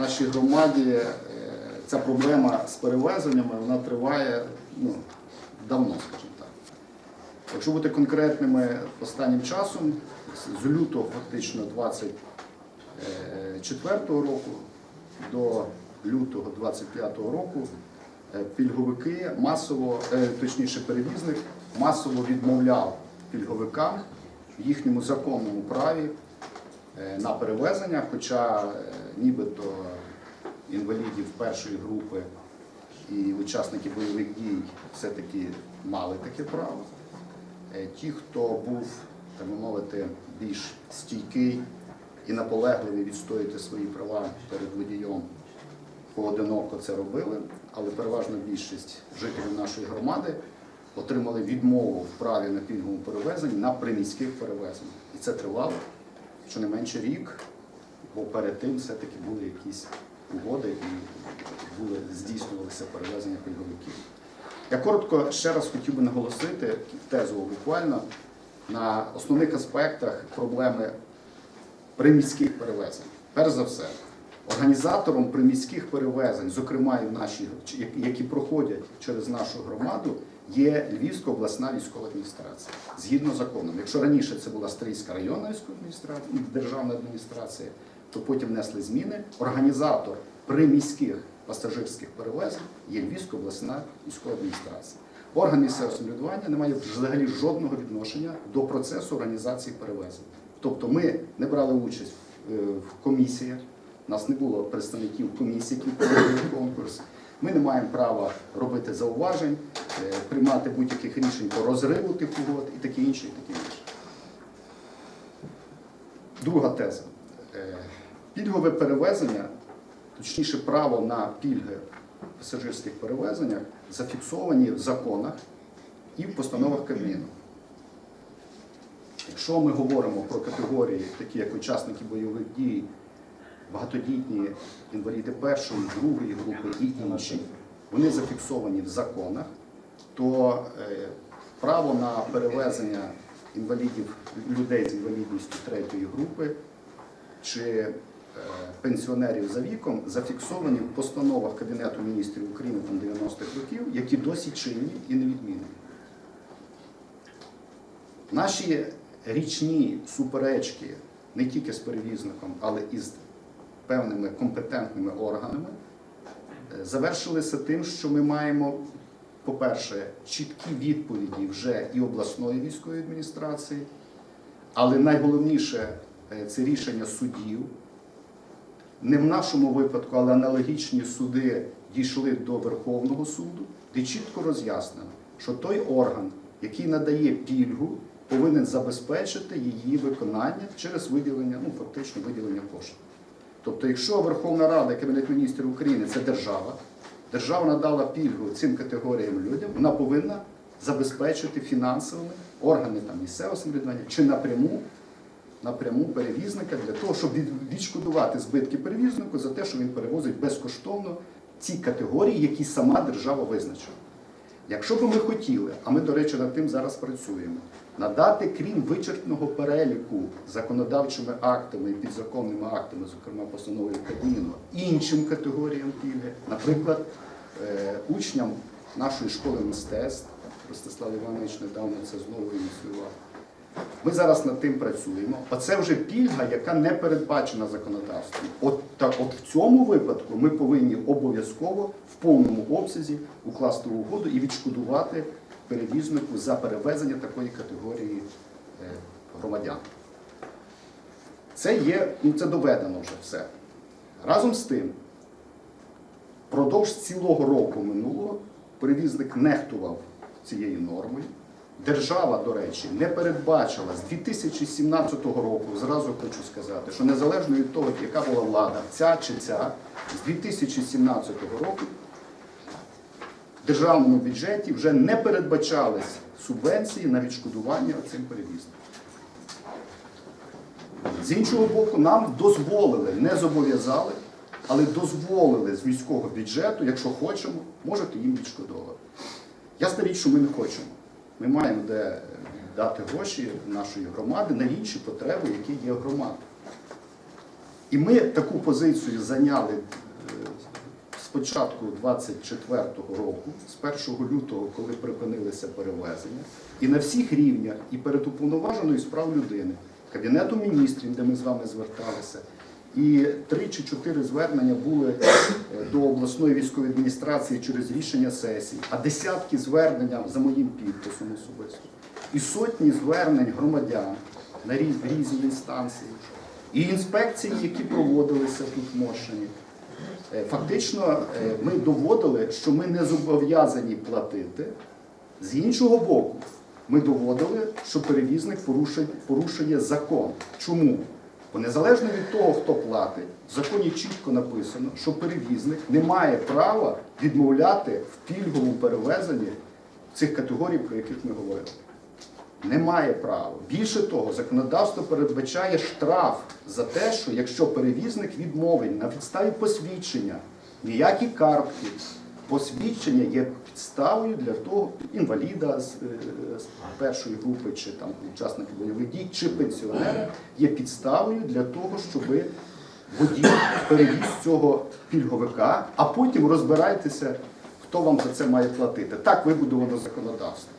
нашій громаді е, ця проблема з перевезеннями вона триває ну, давно, скажімо так. Якщо бути конкретними останнім часом, з лютого фактично 24 року до лютого 25 року е, пільговики масово, е, точніше перевізник, масово відмовляв пільговикам в їхньому законному праві е, на перевезення, хоча е, нібито інвалідів першої групи і учасники бойових дій все-таки мали таке право. Е, Ті, хто був, так би мовити, більш стійкий і наполегливий відстояти свої права перед водієм, поодиноко це робили, але переважна більшість жителів нашої громади отримали відмову в праві на пільговому перевезенні на приміських перевезеннях. І це тривало щонайменше рік, бо перед тим все-таки були якісь угоди і були, здійснювалися перевезення пільговиків. Я коротко ще раз хотів би наголосити тезово буквально на основних аспектах проблеми приміських перевезень. Перш за все, організатором приміських перевезень, зокрема і в нашій, які проходять через нашу громаду, є Львівська обласна військова адміністрація згідно законом. Якщо раніше це була Стрийська районна військова адміністрація, ну, державна адміністрація, то потім внесли зміни. Організатор приміських пасажирських перевезень є Львівська обласна військова адміністрація. Орган місцевого самоврядування не має взагалі жодного відношення до процесу організації перевезень. Тобто ми не брали участь е, в комісіях, у нас не було представників комісії, які проводили конкурс. Ми не маємо права робити зауважень, е, приймати будь-яких рішень по розриву тих угод і таке інше, і таке інше. Друга теза. Е, Пільгове перевезення, точніше, право на пільги в пасажирських перевезеннях зафіксовані в законах і в постановах Кабміну. Якщо ми говоримо про категорії, такі як учасники бойових дій, багатодітні інваліди першої, другої групи і інші, вони зафіксовані в законах, то е, право на перевезення інвалідів, людей з інвалідністю третьої групи чи е, пенсіонерів за віком зафіксовані в постановах Кабінету міністрів України там 90-х років, які досі чинні і не відмінені. Наші річні суперечки не тільки з перевізником, але і з певними компетентними органами е, завершилися тим, що ми маємо, по-перше, чіткі відповіді вже і обласної військової адміністрації, але найголовніше е, це рішення судів. Не в нашому випадку, але аналогічні суди дійшли до Верховного суду, де чітко роз'яснено, що той орган, який надає пільгу, повинен забезпечити її виконання через виділення, ну фактично виділення коштів. Тобто, якщо Верховна Рада Кабінет міністрів України це держава, держава надала пільгу цим категоріям людям, вона повинна забезпечити фінансовими органи там, місцевого самоврядування чи напряму напряму перевізника для того, щоб відшкодувати збитки перевізнику за те, що він перевозить безкоштовно ці категорії, які сама держава визначила. Якщо б ми хотіли, а ми, до речі, над тим зараз працюємо, надати, крім вичерпного переліку законодавчими актами і підзаконними актами, зокрема постановою Кабміну, іншим категоріям пільги, наприклад, е, учням нашої школи мистецтв, Ростислав Іванович недавно це знову ініціював. Ми зараз над тим працюємо. Оце вже пільга, яка не передбачена законодавством. От, та, от в цьому випадку ми повинні обов'язково в повному обсязі укласти угоду і відшкодувати перевізнику за перевезення такої категорії е, громадян. Це є, ну це доведено вже все. Разом з тим, впродовж цілого року минулого перевізник нехтував цією нормою. Держава, до речі, не передбачила з 2017 року, зразу хочу сказати, що незалежно від того, яка була влада, ця чи ця, з 2017 року в державному бюджеті вже не передбачались субвенції на відшкодування цим перевізникам. З іншого боку, нам дозволили, не зобов'язали, але дозволили з міського бюджету, якщо хочемо, можете їм відшкодовувати. Ясна річ, що ми не хочемо. Ми маємо де дати гроші нашої громади на інші потреби, які є в громаді. І ми таку позицію зайняли е, з початку 24-го року, з 1 лютого, коли припинилися перевезення, і на всіх рівнях, і перед уповноваженою з прав людини, Кабінету міністрів, де ми з вами зверталися, і три чи чотири звернення були е, до обласної військової адміністрації через рішення сесії, а десятки звернень за моїм підписом особисто. І сотні звернень громадян на різ- різні інстанції, і інспекції, які проводилися тут в Моршині. Е, Фактично, е, ми доводили, що ми не зобов'язані платити. З іншого боку, ми доводили, що перевізник порушує, порушує закон. Чому? Бо незалежно від того, хто платить, в законі чітко написано, що перевізник не має права відмовляти в пільговому перевезенні цих категорій, про яких ми говорили. Немає права. Більше того, законодавство передбачає штраф за те, що якщо перевізник відмовить на підставі посвідчення, ніякі картки, посвідчення є підставою для того інваліда з, е, з першої групи, чи там учасника бойових дій, чи пенсіонера є підставою для того, щоб водій перевіз цього пільговика, а потім розбирайтеся, хто вам за це має платити. Так вибудовано законодавство.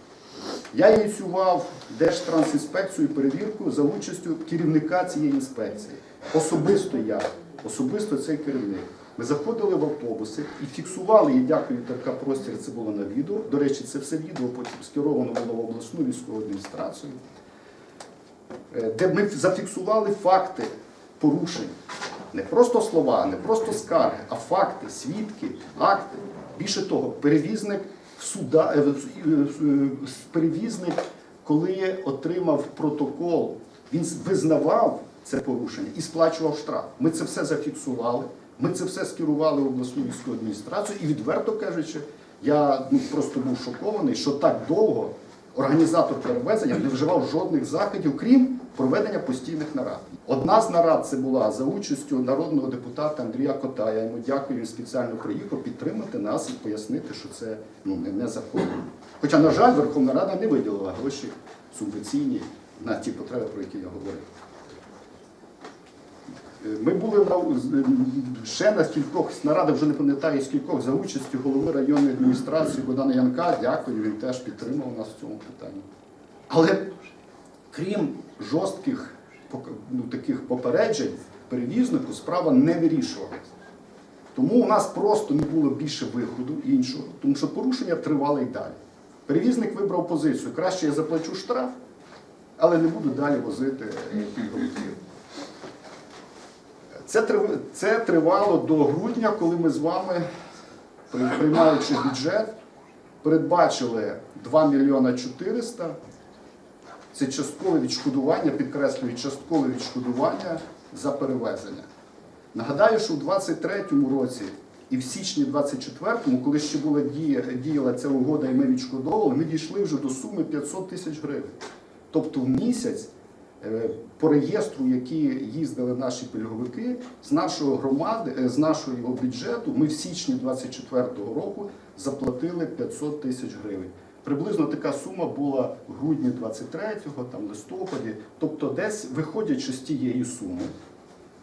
Я ініціював Держтрансінспекцію перевірку за участю керівника цієї інспекції. Особисто я, особисто цей керівник. Ми заходили в автобуси і фіксували, і дякую, така простір, це було на відео. До речі, це все відео потім скеровано було в обласну військову адміністрацію, е, де ми зафіксували факти порушень. Не просто слова, не просто скарги, а факти, свідки, акти. Більше того, перевізник суда, е, е, перевізник, коли отримав протокол, він визнавав це порушення і сплачував штраф. Ми це все зафіксували. Ми це все скерували в обласну військову адміністрацію і відверто кажучи, я ну, просто був шокований, що так довго організатор перевезення не вживав жодних заходів, крім проведення постійних нарад. Одна з нарад це була за участю народного депутата Андрія Кота. Я йому дякую, він спеціально приїхав підтримати нас і пояснити, що це ну, не незаконно. Хоча, на жаль, Верховна Рада не виділила гроші субвенційні на ті потреби, про які я говорив. Ми були ще на кількох нарадах, вже не пам'ятаю скількох, за участю голови районної адміністрації Богдана Янка. Дякую, він теж підтримав нас в цьому питанні. Але крім жорстких ну, таких попереджень, перевізнику справа не вирішувалася. Тому у нас просто не було більше виходу іншого, тому що порушення тривали й далі. Перевізник вибрав позицію, краще я заплачу штраф, але не буду далі возити е, пільговиків. Це, тривало до грудня, коли ми з вами, приймаючи бюджет, передбачили 2 мільйона 400. Це часткове відшкодування, підкреслюю, часткове відшкодування за перевезення. Нагадаю, що у 23-му році і в січні 24-му, коли ще була дія, діяла ця угода, і ми відшкодовували, ми дійшли вже до суми 500 тисяч гривень. Тобто в місяць по реєстру, які їздили наші пільговики, з нашої громади, е, з нашого бюджету, ми в січні 24-го року заплатили 500 тисяч гривень. Приблизно така сума була в грудні 23-го, там листопаді. Тобто, десь виходячи з тієї суми,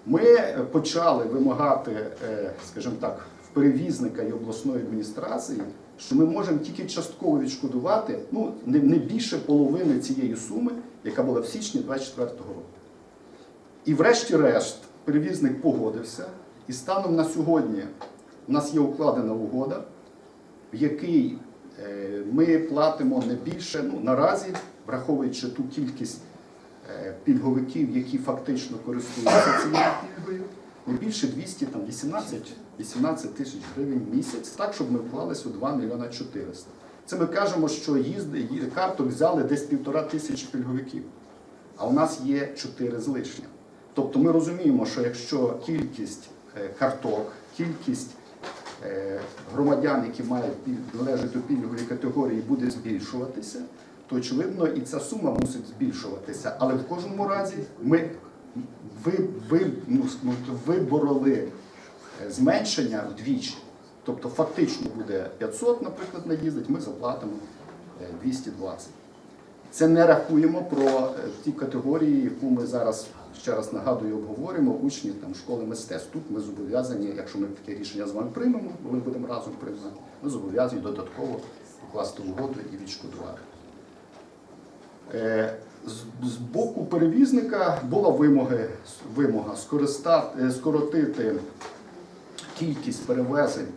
ми е, почали вимагати, е, скажімо так, перевізника і обласної адміністрації, що ми можемо тільки частково відшкодувати ну, не, не більше половини цієї суми, яка була в січні 24-го року. І врешті-решт перевізник погодився, і станом на сьогодні у нас є укладена угода, в якій е, ми платимо не більше, ну наразі, враховуючи ту кількість е, пільговиків, які фактично користуються цією пільгою, не більше 200, там 18, 18 тисяч гривень в місяць, так, щоб ми вклалися у 2 мільйона 400. Це ми кажемо, що їзди, карток взяли десь півтора тисячі пільговиків, а у нас є 4 з лишнім. Тобто ми розуміємо, що якщо кількість е, карток, кількість е, громадян, які мають належать до пільгової категорії, буде збільшуватися, то очевидно і ця сума мусить збільшуватися. Але в кожному разі ми ви, ви, ну, ну, вибороли зменшення вдвічі. Тобто фактично буде 500, наприклад, наїздить, ми заплатимо е, 220. Це не рахуємо про е, ті категорії, яку ми зараз ще раз нагадую, обговорюємо учні там школи мистецтв. Тут ми зобов'язані, якщо ми таке рішення з вами приймемо, бо ми будемо разом приймати, ми зобов'язані додатково укласти угоду і відшкодувати. Е, З, боку перевізника була вимога е, скоротити кількість перевезень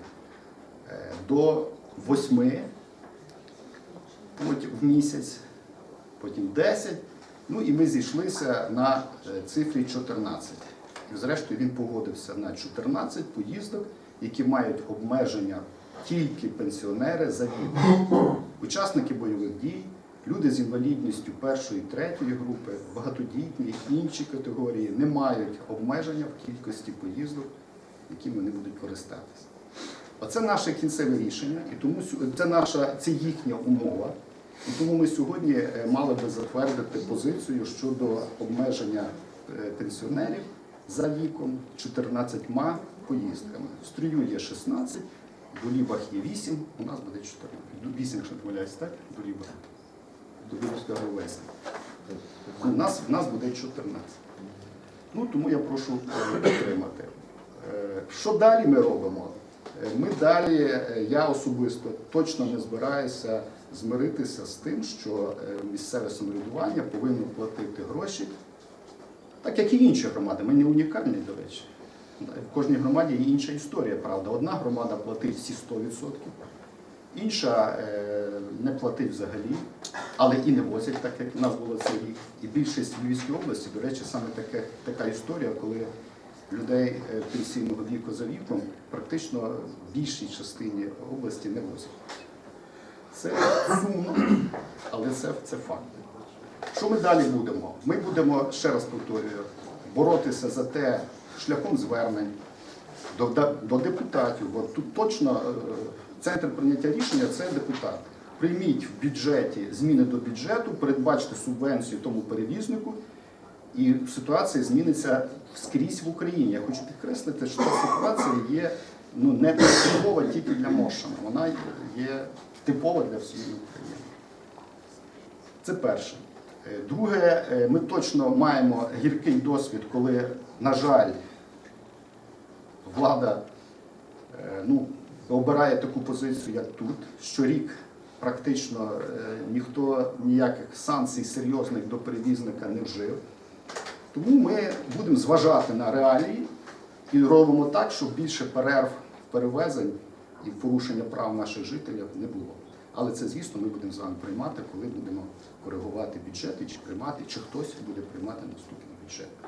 е, до восьми потім в місяць, потім 10. Ну і ми зійшлися на е, цифрі 14. І зрештою він погодився на 14 поїздок, які мають обмеження тільки пенсіонери за віком. Учасники бойових дій, люди з інвалідністю першої, третьої групи, багатодітні, інші категорії не мають обмеження в кількості поїздок, якими вони будуть користатися. Оце наше кінцеве рішення, і тому це наша це їхня умова. І тому ми сьогодні е, мали би затвердити позицію щодо обмеження е, пенсіонерів за віком 14 поїздками. В стрію є 16, в Долібах є 8, у нас буде 14. 8, якщо помиляюсь, так? Долібах. Долібська ровесня. У нас, в нас буде 14. Ну, тому я прошу е, підтримати. Е, Що далі ми робимо? Е, Ми далі, е, я особисто точно не збираюся змиритися з тим, що місцеве самоврядування повинно платити гроші, так як і інші громади. Ми не унікальні, до речі. В кожній громаді є інша історія, правда. Одна громада платить всі 100%, інша не платить взагалі, але і не возять, так як у нас було цей рік. І більшість в Львівській області, до речі, саме таке, така історія, коли людей е, пенсійного віку за віком практично в більшій частині області не возять. Це сумно, але це, це факт. Що ми далі будемо? Ми будемо, ще раз повторюю, боротися за те шляхом звернень до, до, депутатів. Бо тут точно е, центр прийняття рішення це депутат. Прийміть в бюджеті зміни до бюджету, передбачте субвенцію тому перевізнику, і ситуація зміниться скрізь в Україні. Я хочу підкреслити, що ця ситуація є ну, не типова тільки для Мошина, вона є типова для всієї України. Це перше. Е, Друге, е, ми точно маємо гіркий досвід, коли, на жаль, влада е, ну, обирає таку позицію, як тут. Щорік практично ніхто ніяких санкцій серйозних до перевізника не вжив. Тому ми будемо зважати на реалії і робимо так, щоб більше перерв перевезень і порушення прав наших жителів не було. Але це, звісно, ми будемо з вами приймати, коли будемо коригувати бюджети, чи приймати, чи хтось буде приймати наступний бюджет.